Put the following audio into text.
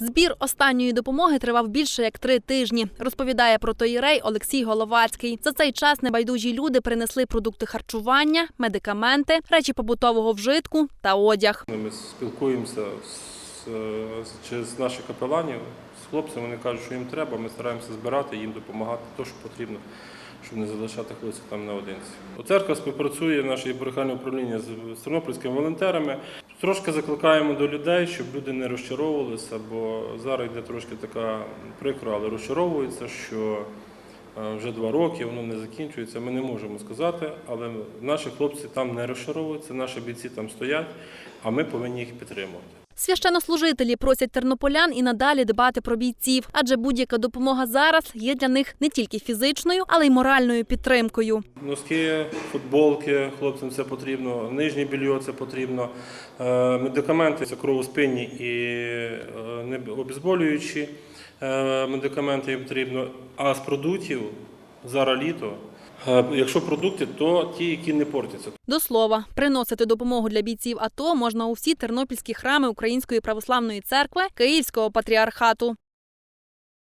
Збір останньої допомоги тривав більше як три тижні. Розповідає протоїрей Олексій Головацький. За цей час небайдужі люди принесли продукти харчування, медикаменти, речі побутового вжитку та одяг. Ми спілкуємося з, з- через наших капеланів, з хлопцями. Вони кажуть, що їм треба. Ми стараємося збирати, їм допомагати, то, що потрібно, щоб не залишати хлопців там наодинці. Церква співпрацює, наше єпархіальне управління з, тернопільськими волонтерами. Трошки закликаємо до людей, щоб люди не розчаровувалися, бо зараз йде трошки така прикро, але розчаровуються, що е, вже два роки, воно не закінчується. Ми не можемо сказати, але наші хлопці там не розчаровуються, наші бійці там стоять, а ми повинні їх підтримувати. Священнослужителі просять тернополян і надалі дбати про бійців, адже будь-яка допомога зараз є для них не тільки фізичною, але й моральною підтримкою. Носки, футболки, хлопцям це потрібно, нижнє більйо це потрібно, е, медикаменти це кровоспинні і е, не обезболюючі е, медикаменти їм потрібно. А з продуктів зараз літо, е, якщо продукти, то ті, які не портяться. До слова, приносити допомогу для бійців АТО можна у всі тернопільські храми Української православної церкви Київського патріархату.